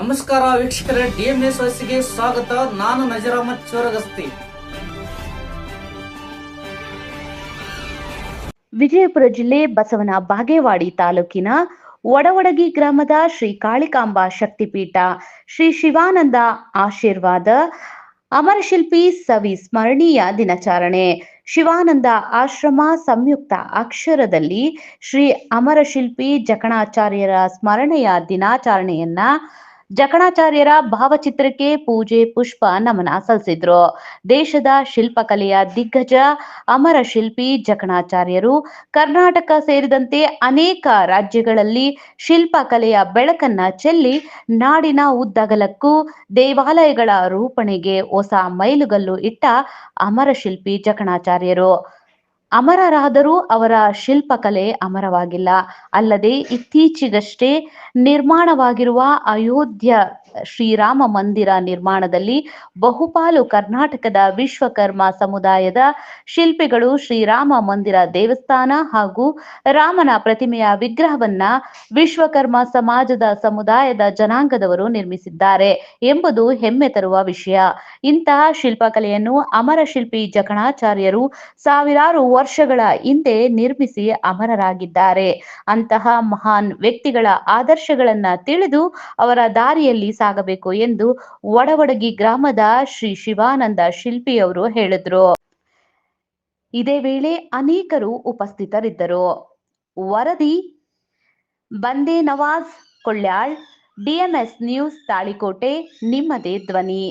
ನಮಸ್ಕಾರ ವೀಕ್ಷಕರೇ, ಡಿಎಂಎಸ್ ವಸಿಗೆ ಸ್ವಾಗತ. ನಾನು ನಜರಾಮತ್ ಚೋರಗಸ್ತಿ. ವಿಜಯಪುರ ಜಿಲ್ಲೆ ಬಸವನ ಬಾಗೇವಾಡಿ ತಾಲೂಕಿನ ಒಡವಡಗಿ ಗ್ರಾಮದ ಶ್ರೀ ಕಾಳಿಕಾಂಬಾ ಶಕ್ತಿಪೀಠ, ಶ್ರೀ ಶಿವಾನಂದ ಆಶೀರ್ವಾದ ಅಮರಶಿಲ್ಪಿ ಸವಿ ಸ್ಮರಣೀಯ ದಿನಾಚರಣೆ. ಶಿವಾನಂದ ಆಶ್ರಮ ಸಂಯುಕ್ತ ಅಕ್ಷರದಲ್ಲಿ ಶ್ರೀ ಅಮರಶಿಲ್ಪಿ ಜಕಣಾಚಾರ್ಯರ ಸ್ಮರಣೆಯ ದಿನಾಚರಣೆಯನ್ನ ಜಕಣಾಚಾರ್ಯರ ಭಾವಚಿತ್ರಕ್ಕೆ ಪೂಜೆ, ಪುಷ್ಪ, ನಮನ ಸಲ್ಲಿಸಿದ್ರು. ದೇಶದ ಶಿಲ್ಪಕಲೆಯ ದಿಗ್ಗಜ, ಅಮರ ಶಿಲ್ಪಿ ಜಕಣಾಚಾರ್ಯರು ಕರ್ನಾಟಕ ಸೇರಿದಂತೆ ಅನೇಕ ರಾಜ್ಯಗಳಲ್ಲಿ ಶಿಲ್ಪಕಲೆಯ ಬೆಳಕನ್ನ ಚೆಲ್ಲಿ ನಾಡಿನ ಉದ್ದಗಲಕ್ಕೂ ದೇವಾಲಯಗಳ ರೂಪಣೆಗೆ ಹೊಸ ಮೈಲುಗಲ್ಲು ಇಟ್ಟ ಅಮರ ಶಿಲ್ಪಿ ಜಕಣಾಚಾರ್ಯರು. ಅಮರರಾದರೂ ಅವರ ಶಿಲ್ಪಕಲೆ ಅಮರವಾಗಿಲ್ಲ. ಅಲ್ಲದೆ ಇತ್ತೀಚೆಗಷ್ಟೇ ನಿರ್ಮಾಣವಾಗಿರುವ ಅಯೋಧ್ಯ ಶ್ರೀರಾಮ ಮಂದಿರ ನಿರ್ಮಾಣದಲ್ಲಿ ಬಹುಪಾಲು ಕರ್ನಾಟಕದ ವಿಶ್ವಕರ್ಮ ಸಮುದಾಯದ ಶಿಲ್ಪಿಗಳು ಶ್ರೀರಾಮ ಮಂದಿರ ದೇವಸ್ಥಾನ ಹಾಗೂ ರಾಮನ ಪ್ರತಿಮೆಯ ವಿಗ್ರಹವನ್ನ ವಿಶ್ವಕರ್ಮ ಸಮಾಜದ ಸಮುದಾಯದ ಜನಾಂಗದವರು ನಿರ್ಮಿಸಿದ್ದಾರೆ ಎಂಬುದು ಹೆಮ್ಮೆ ತರುವ ವಿಷಯ. ಇಂತಹ ಶಿಲ್ಪಕಲೆಯನ್ನು ಅಮರ ಶಿಲ್ಪಿ ಜಕಣಾಚಾರ್ಯರು ಸಾವಿರಾರು ವರ್ಷಗಳ ಹಿಂದೆ ನಿರ್ಮಿಸಿ ಅಮರರಾಗಿದ್ದಾರೆ. ಅಂತಹ ಮಹಾನ್ ವ್ಯಕ್ತಿಗಳ ಆದರ್ಶಗಳನ್ನ ತಿಳಿದು ಅವರ ದಾರಿಯಲ್ಲಿ ಸಾಗಬೇಕು ಎಂದು ಒಡವಡಗಿ ಗ್ರಾಮದ ಶ್ರೀ ಶಿವಾನಂದ ಶಿಲ್ಪಿಯವರು ಹೇಳಿದ್ರು. ಇದೇ ವೇಳೆ ಅನೇಕರು ಉಪಸ್ಥಿತರಿದ್ದರು. ವರದಿ, ಬಂದೇ ನವಾಜ್ ಕೊಳ್ಳ್ಯಾಳ್ ಡಿಎಂಎಸ್ ನ್ಯೂಸ್ ತಾಳಿಕೋಟೆ, ನಿಮ್ಮದೇ ಧ್ವನಿ.